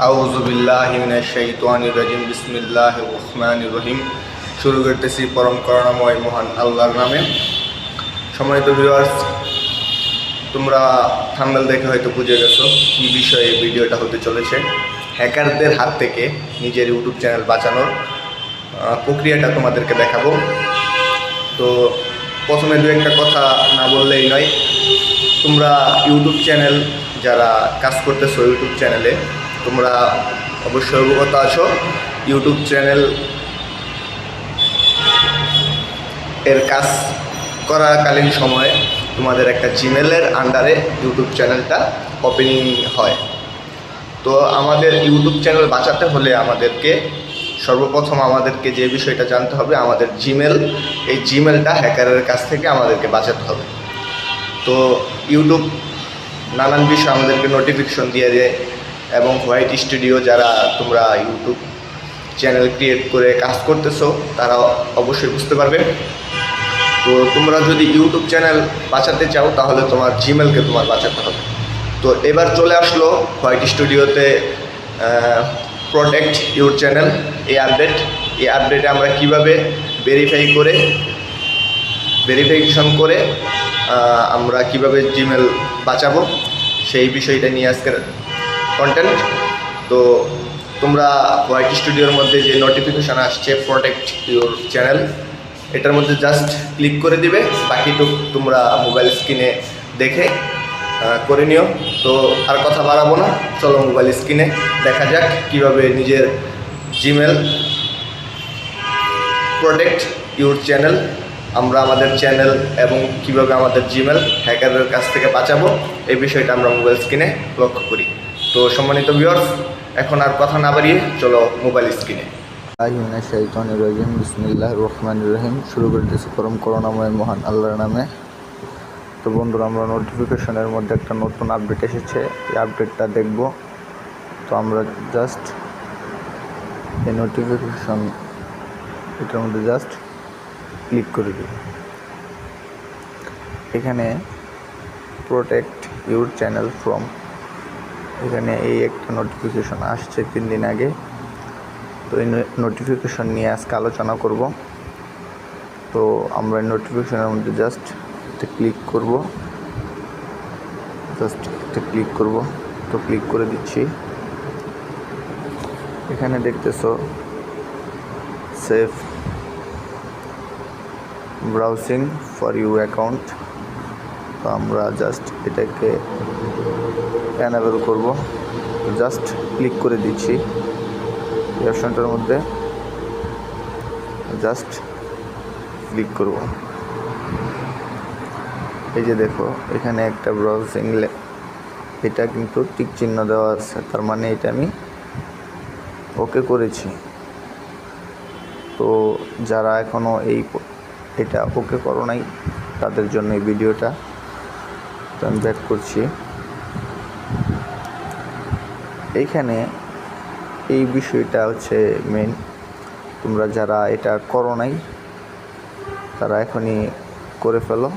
আউযু বিল্লাহি বিসমিল্লাহির রহমানির রহিম। শুরু করতেছি পরম করুণাময় মহান আল্লাহর নামে। সম্মানিত ভিউয়ার্স তোমরা থাম্বনেল দেখে হয়তো বুঝে গেছো কী বিষয়ে ভিডিওটা হতে চলেছে। হ্যাকারদের হাত থেকে নিজের ইউটিউব চ্যানেল বাঁচানোর প্রক্রিয়াটা তোমাদেরকে দেখাবো। তো প্রথমে দু একটা কথা না বললেই নয়, তোমরা ইউটিউব চ্যানেল যারা কাজ করতেছো ইউটিউব চ্যানেলে তোমরা অবশ্যই অবগত আছো। ইউটিউব চ্যানেল এর কাজ করাকালীন সময়ে তোমাদের একটা জিমেলের আন্ডারে ইউটিউব চ্যানেলটা ওপেনিং হয়। তো আমাদের ইউটিউব চ্যানেল বাঁচাতে হলে আমাদেরকে সর্বপ্রথম আমাদেরকে যে বিষয়টা জানতে হবে, আমাদের জিমেল এই জিমেলটা হ্যাকারের কাছ থেকে আমাদেরকে বাঁচাতে হবে। তো ইউটিউব নানান বিষয় আমাদেরকে নোটিফিকেশন দিয়ে দেয়। এবং হোয়াইট স্টুডিও যারা তোমরা ইউটিউব চ্যানেল ক্রিয়েট করে কাজ করতেছো, তারা অবশ্যই বুঝতে পারবে। তো তোমরা যদি ইউটিউব চ্যানেল বাঁচাতে চাও, তাহলে তোমার জিমেলকে তোমার বাঁচাতে হবে। তো এবার চলে আসলো হোয়াইট স্টুডিওতে প্রোটেক্ট ইউর চ্যানেল এই আপডেট এই আপডেটে আমরা কীভাবে ভেরিফাই করে ভেরিফিকেশন করে আমরা কীভাবে জিমেল বাঁচাবো, সেই বিষয়টা নিয়ে আজকের কন্টেন্ট তো তোমরা হোয়াইট স্টুডিওর মধ্যে যে নোটিফিকেশান আসছে প্রোটেক্ট ইউর চ্যানেল এটার মধ্যে জাস্ট ক্লিক করে দিবে, বাকিটুক তোমরা মোবাইল স্ক্রিনে দেখে করে নিও। তো আর কথা বাড়াবো না, চলো মোবাইল স্ক্রিনে দেখা যাক কীভাবে নিজের জিমেল প্রোটেক্ট ইউর চ্যানেল আমরা আমাদের চ্যানেল এবং কীভাবে আমাদের জিমেল হ্যাকারের কাছ থেকে বাঁচাবো, এই বিষয়টা আমরা মোবাইল স্ক্রিনে লক্ষ্য করি। তো সম্মানিত ভিউয়ার্স এখন আর কথা না বাড়িয়ে চলো মোবাইল স্ক্রিনে রাজিম বিসমিল্লাহ রহমান রহিম। শুরু করতেছি পরম করুণাময় মহান আল্লাহর নামে। তো বন্ধুরা, আমরা নোটিফিকেশনের মধ্যে একটা নতুন আপডেট এসেছে। এই আপডেটটা দেখব। তো আমরা জাস্ট এই নোটিফিকেশন এটার মধ্যে জাস্ট ক্লিক করে দিব এখানে প্রোটেক্ট ইউর চ্যানেল ফ্রম এখানে এই একটা নোটিফিকেশন আসছে তিন দিন আগে। তো এই নোটিফিকেশন নিয়ে আজকে আলোচনা করব। তো আমরা নোটিফিকেশনের মধ্যে জাস্ট একটা ক্লিক করব। জাস্ট একটা ক্লিক করব। তো ক্লিক করে দিচ্ছি। এখানে দেখতেছো safe browsing for you account তো আমরা জাস্ট এটাকে অ্যানাবেল করব। জাস্ট ক্লিক করে দিচ্ছি এই অপশনটার মধ্যে। জাস্ট ক্লিক করব। এই যে দেখো, এখানে একটা ব্রাউজিং এটা কিন্তু টিক চিহ্ন দেওয়া আছে, তার মানে এটা আমি ওকে করেছি। তো যারা এখনও এই এটা ওকে করো নাই, তাদের জন্য এই ভিডিওটা তো আমি ব্যাক করছি। এইখানে এই বিষয়টা হচ্ছে মেন তোমরা যারা এটা করো নাই, তারা এখনই করে ফেলো।